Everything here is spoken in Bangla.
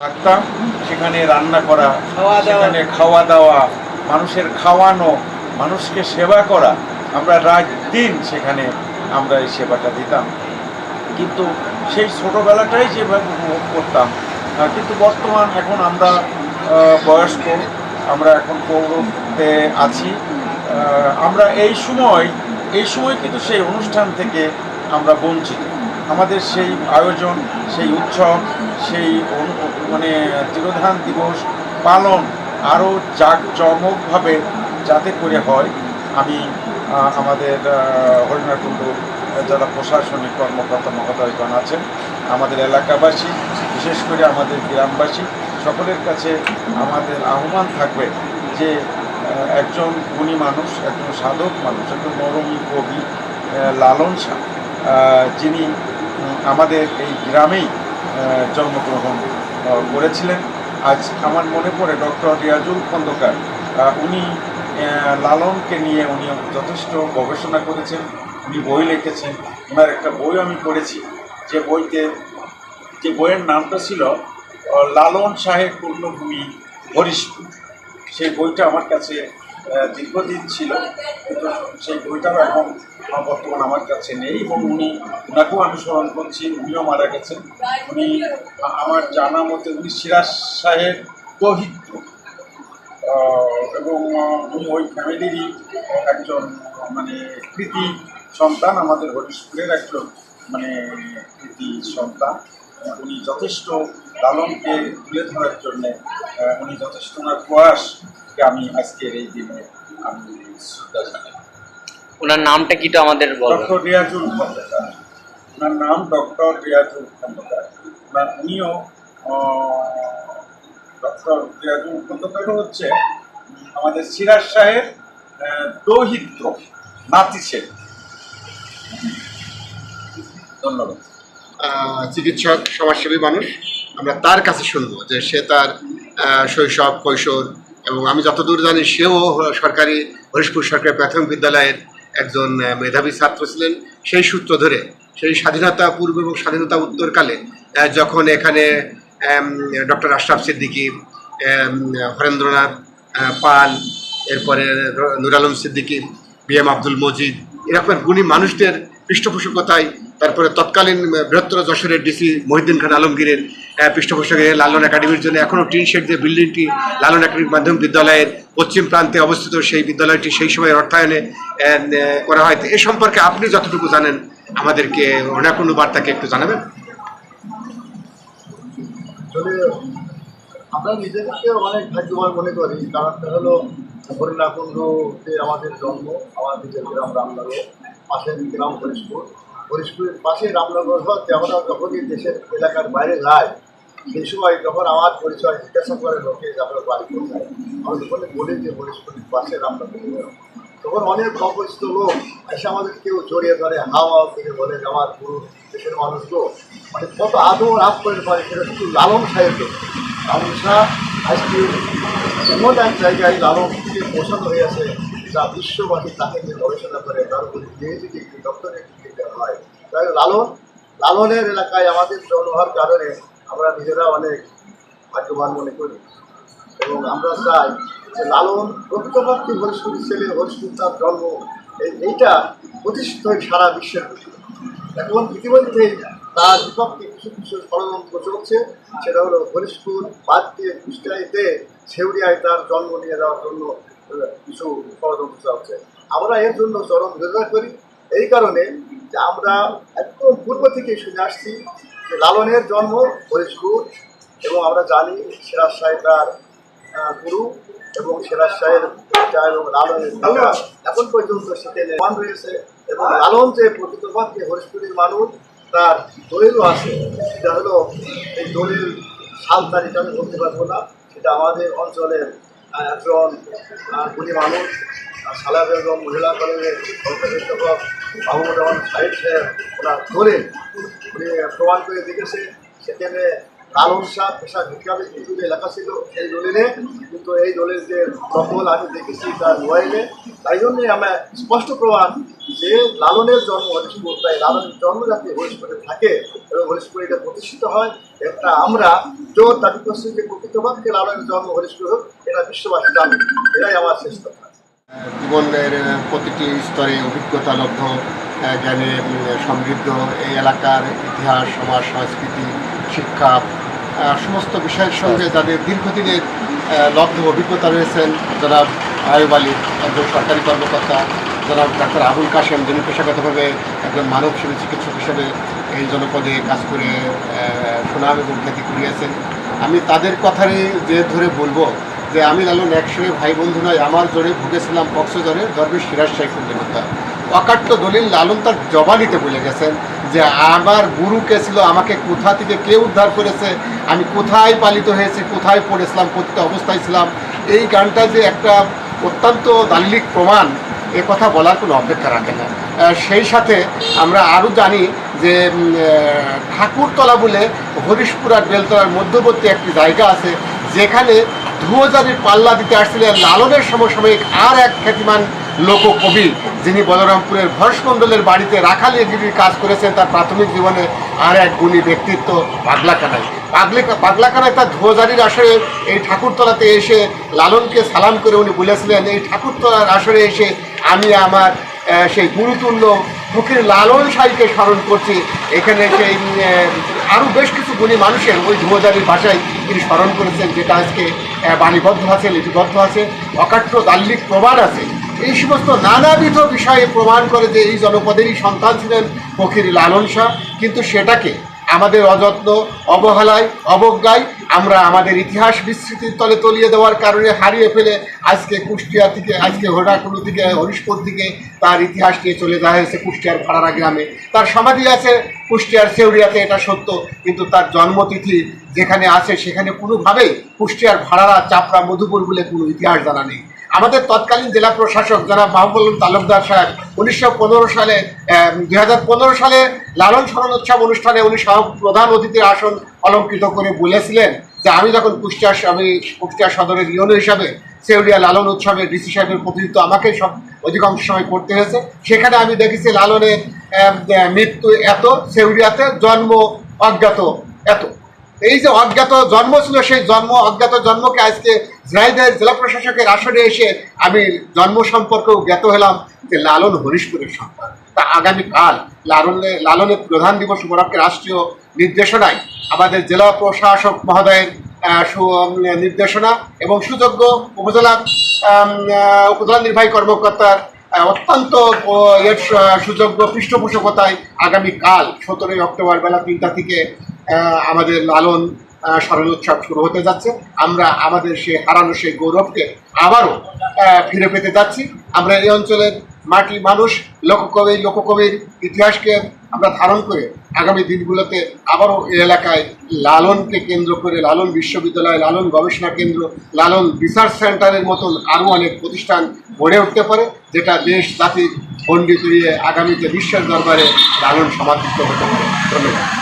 থাকতাম সেখানে রান্না করা। সেখানে খাওয়া দাওয়া মানুষের খাওয়ানো মানুষকে সেবা করা আমরা রাত দিন সেখানে আমরা এই সেবাটা দিতাম কিন্তু সেই ছোটোবেলাটাই যেভাবে উপভোগ করতাম কিন্তু বর্তমান এখন আমরা বয়স্ক আমরা এখন পৌরতে আছি আমরা এই সময় এই সময় কিন্তু সেই অনুষ্ঠান থেকে আমরা বঞ্চিত আমাদের সেই আয়োজন সেই উৎসব সেই মানে তিরোধান দিবস পালন আরও জাঁকজমকভাবে যাতে করে হয়, আমি আমাদের হরিণাকুণ্ড যারা প্রশাসনিক কর্মকর্তা মহোদয়গণ আছেন, আমাদের এলাকাবাসী, বিশেষ করে আমাদের গ্রামবাসী, সকলের কাছে আমাদের আহ্বান থাকবে যে একজন গুণী মানুষ, একজন সাধক মানুষ, একজন মরমী কবি লালন শাহ যিনি আমাদের এই গ্রামেই জন্মগ্রহণ করেছিলেন আজ আমার মনে পড়ে ডক্টর রিয়াজুল খন্দকার। উনি লালনকে নিয়ে উনি যথেষ্ট গবেষণা করেছেন, উনি বই লিখেছেন। ওনার একটা বই আমি পড়েছি, যে বইতে, যে বইয়ের নামটা ছিল লালন সাহেব পূর্ণভূমি হরিশপুর সেই বইটা আমার কাছে দীর্ঘদিন ছিল, কিন্তু সেই বইটাও এখন বর্তমান আমার কাছে নেই এবং উনি ওনাকেও আমি স্মরণ করছি, উনিও মারা গেছেন। উনি আমার জানা মতে উনি সিরাজ শাহের দহিত্র এবং উনি ওই ফ্যামিলিরই একজন মানে কৃতি সন্তান, আমাদের হরিশপুরের একজন মানে কৃতি সন্তান। উনি যথেষ্ট লালনকে তুলে ধরার জন্যে উনি যথেষ্ট ওনার প্রয়াসকে আমি আজকের এই দিনে আমি শ্রদ্ধা জানাই। ওনার নামটা কি তো আমাদের ডক্টর রিয়াজুল খন্দকার। ওনার নাম ডক্টর রিয়াজুল খন্দকার। ওনার উনিও ডক্টর রিয়াজুল খন্দকারও হচ্ছে আমাদের সিরাজ শাহের আহ, দৌহিত্র নাতি ছেলে। ধন্যবাদ। চিকিৎসক, সমাজসেবী মানুষ, আমরা তার কাছে শুনব যে সে তার শৈশব, কৈশোর এবং আমি যতদূর জানি সেও সরকারি, হরিশপুর সরকারি প্রাথমিক বিদ্যালয়ের একজন মেধাবী ছাত্র ছিলেন। সেই সূত্র ধরে, সেই স্বাধীনতা পূর্ব এবং স্বাধীনতা উত্তরকালে যখন এখানে ডক্টর আশরাফ সিদ্দিকী হরেন্দ্রনাথ পাল, এরপরে নুর আলম সিদ্দিকী, বি এম আব্দুল মজিদ, এরকম গুণী মানুষদের পৃষ্ঠপোষকতায় তারপরে তৎকালীন বৃহত্তর যশোরের ডিসি মহিউদ্দিন খান আলমগীরের পৃষ্ঠপোষকে লালন একাডেমির জন্য এখনও টিন শেড যে বিল্ডিংটি লালন একাডেমিক মাধ্যমিক বিদ্যালয়ের পশ্চিম প্রান্তে অবস্থিত, সেই বিদ্যালয়টি সেই সময় অর্থায়নে করা হয়। এ সম্পর্কে আপনি যতটুকু জানেন, আমাদেরকে কোনো বার্তাকে একটু জানাবেন। আমরা নিজেদেরকে অনেক ভাগ্যবান মনে করি, কারণটা হলো হরিণাকুণ্ডতে আমাদের জন্ম আমার নিজের গ্রাম রামনগর পাশের গ্রাম হরিশপুর। হরিশপুরের পাশে রামনগর হচ্ছে আমরা যখনই দেশের এলাকার বাইরে যায় সেই সময় যখন আমার পরিচয় জিজ্ঞাসা করে লোকে আমরা বাড়ি কোথায় আমরা যখন বলি যে হরিশপুরের পাশে রামনগর তখন অনেক অপরিচিত লোক এসে আমাদের কেউ জড়িয়ে ধরে হাওয়া থেকে বলে আমার পুরো দেশের মানুষগুলো মানে কত আদর আপ করে পারে সেটা শুধু লালন সাহেবকে লালন শাহ আজকে এমন এক জায়গায় লালনকে পৌঁছানো হয়ে আছে, যা বিশ্ববাসী তাকে নিয়ে গবেষণা করে, তার উপরে পিএইচডি ডক্টরেট হয়। তাই লালন, লালনের এলাকায় আমাদের জন্ম হওয়ার কারণে আমরা নিজেরা অনেক ভাগ্যবান মনে করি। এবং আমরা চাই যে লালন প্রকৃতপক্ষে হরিশপুরের ছেলে হরিশপুর তার জন্ম এই- এইটা প্রতিষ্ঠিত সারা বিশ্বের। এখন ইতিমধ্যে তার বিপক্ষে কিছু কিছু ষড়যন্ত্র চলছে। সেটা হলো হরিশপুর বাদ দিয়ে কুষ্টিয়াইতে ছেউরিয়ায় তার জন্ম নিয়ে যাওয়ার জন্য কিছু ষড়যন্ত্র চলছে। আমরা এর জন্য চরম বিরোধিতা করি। এই কারণে যে আমরা একদম পূর্ব থেকে শুনে আসছি যে লালনের জন্ম হরিশপুর এবং আমরা জানি সিরাজ সাহেব তার গুরু এবং সিরাজ সাহেব এবং লালনের এখন পর্যন্ত সেখানে মান রয়েছে এবং লালন যে প্রকৃতপক্ষে হরিশপুরের মানুষ, তার দলিলও আছে। সেটা হলো এই দলিল সাল তারিখ আমি বলতে পারব না। সেটা আমাদের অঞ্চলের একজন গুণী মানুষ সালা বেগম মহিলা কলেজের অধ্যাপক মাহমুদ রহমান সাহেব দলিল উনি প্রমাণ করে দেখেছে, সেখানে লালন শাহ পেশা ভিক্ষাবে কিছু এলাকা ছিল এই দলিলে, কিন্তু এই দলের যে দখল আমি দেখেছি তার মোবাইলে, তাই জন্যে আমরা স্পষ্ট প্রমাণ যে লালনের জন্ম হরিশপুর তাই লালনের জন্ম যাতে হরিশপুরে থাকে, এবং হরিশপুরে এটা প্রতিষ্ঠিত হয়, এটা আমরা জোর দাবি করছি যে প্রকৃতপক্ষে লালনের জন্ম হরিশপুর হোক, এটা বিশ্ববাসী জানি। এটাই আমার শেষ কথা প্রতিটি স্তরে অভিজ্ঞতা লব্ধ জ্ঞানে সমৃদ্ধ। এই এলাকার ইতিহাস, সমাজ, সংস্কৃতি, শিক্ষা সমস্ত বিষয়ের সঙ্গে যাদের দীর্ঘদিনের লব্ধ অভিজ্ঞতা রয়েছেন, জনাব আয়ুব আলী, একজন সরকারি কর্মকর্তা, জনাব ডাক্তার আবুল কাশেম, যিনি পেশাগতভাবে একজন মানব মানবসেবী চিকিৎসক হিসেবে এই জনপদে কাজ করে সুনাম এবং খ্যাতি কুড়িয়েছেন। আমি তাদের কথারই যে ধরে বলব যে আমি লালন একসঙ্গে ভাই বন্ধু নয়, আমার জোরে ভুগেছিলাম পক্সজরে দরবেশ সিরাজ শাইফুল্লিন হত্যা। অকাট্য দলিল লালন তার জবানিতে বলে গেছেন যে আমার গুরু কে ছিল, আমাকে কোথা থেকে কে উদ্ধার করেছে, আমি কোথায় পালিত হয়েছি, কোথায় পড়েছিলাম কোথায় অবস্থায় ছিলাম। এই গানটা যে একটা অত্যন্ত দাল্লিক প্রমাণ, এ কথা বলার কোনো অপেক্ষা রাখে না। সেই সাথে আমরা আরও জানি যে ঠাকুরতলা বলে হরিশপুর আর বেলতলার মধ্যবর্তী একটি জায়গা আছে, যেখানে ধুয়োজারির পাল্লা দিতে আসছিলেন লালনের সমসাময়িক আর এক খ্যাতিমান লোককবি যিনি বলরামপুরের ভরসমণ্ডলের বাড়িতে রাখালিগিরির কাজ করেছেন, তার প্রাথমিক জীবনে আর এক গুণী ব্যক্তিত্ব পাগলাখানায় পাগলি পাগলাখানায় তার ধুয়োজারির আসরে এই ঠাকুরতলাতে এসে লালনকে সালাম করে উনি বলেছিলেন, এই ঠাকুরতলার আসরে এসে আমি আমার সেই গুরুতুল্য মুখের লালন সাইকে স্মরণ করছি। এখানে সেই আরও বেশ কিছু গুণী মানুষের ওই ধুয়োজারির ভাষায় তিনি স্মরণ করেছেন, যেটা আজকে বাণীবদ্ধ আছে, লিপিবদ্ধ আছে, অকাট্য, দাল্লিক প্রমাণ আছে। এই সমস্ত নানাবিধ বিষয়ে প্রমাণ করে যে এই জনপদেরই সন্তান ছিলেন ফকির লালন শাহ। কিন্তু সেটাকে আমাদের অযত্ন, অবহেলায়, অবজ্ঞায় আমরা আমাদের ইতিহাস বিস্মৃতির তলে তলিয়ে দেওয়ার কারণে হারিয়ে ফেলে আজকে কুষ্টিয়া থেকে, আজকে হোডাকুলু থেকে, হরিশপুর থেকে তার ইতিহাস নিয়ে চলে যাওয়া হয়েছে কুষ্টিয়ার ভাড়ারা গ্রামে। তার সমাধি আছে কুষ্টিয়ার সেউরিয়াতে, এটা সত্য, কিন্তু তার জন্মতিথি যেখানে আছে সেখানে কোনোভাবেই কুষ্টিয়ার ভাড়ারা চাপড়া, মধুপুর বলে কোনো ইতিহাস জানা নেই। আমাদের তৎকালীন জেলা প্রশাসক যারা মাহবুল তালুকদার সাহেব, উনিশশো পনেরো সালে দুই হাজার পনেরো সালে লালন স্মরণ উৎসব অনুষ্ঠানে উনি সহ প্রধান অতিথির আসন অলঙ্কৃত করে বলেছিলেন যে আমি যখন কুষ্টিয়া আমি কুষ্টিয়া সদরের ইউনো হিসাবে সেউরিয়া লালন উৎসবে ডিসি সাহেবের প্রতিনিধিত্ব আমাকে সব অধিকাংশ সময় করতে হয়েছে। সেখানে আমি দেখেছি লালনের মৃত্যু এত সেউরিয়াতে জন্ম অজ্ঞাত এত। এই যে অজ্ঞাত জন্ম ছিল, সেই জন্ম, অজ্ঞাত জন্মকে আজকে ঝিনাইদহের জেলা প্রশাসকের আসনে এসে আমি জন্ম সম্পর্কেও জ্ঞাত হলাম যে লালন হরিশপুরের সন্তান। তা আগামীকাল লালনে লালনের প্রধান দিবস উপলক্ষে রাষ্ট্রীয় নির্দেশনায় আমাদের জেলা প্রশাসক মহোদয়ের নির্দেশনা এবং সুযোগ্য উপজেলা উপজেলা নির্বাহী কর্মকর্তার অত্যন্ত সুযোগ্য পৃষ্ঠপোষকতায় আগামীকাল সতেরোই অক্টোবর বেলা তিনটা থেকে আমাদের লালন স্মরণ উৎসব শুরু হতে যাচ্ছে। আমরা আমাদের সে হারানো সেই গৌরবকে আবারও ফিরে পেতে যাচ্ছি। আমরা এই অঞ্চলের মাটি মানুষ, লোককবি, লোককবির ইতিহাসকে আমরা ধারণ করে আগামী দিনগুলোতে আবারও এই এলাকায় লালনকে কেন্দ্র করে, লালন বিশ্ববিদ্যালয়, লালন গবেষণা কেন্দ্র, লালন রিসার্চ সেন্টারের মতন আরও অনেক প্রতিষ্ঠান গড়ে উঠতে পারে, যেটা দেশ জাতির পণ্ডিত আগামীতে বিশ্বের দরবারে লালন সমাধিত হতে পারে। ধন্যবাদ।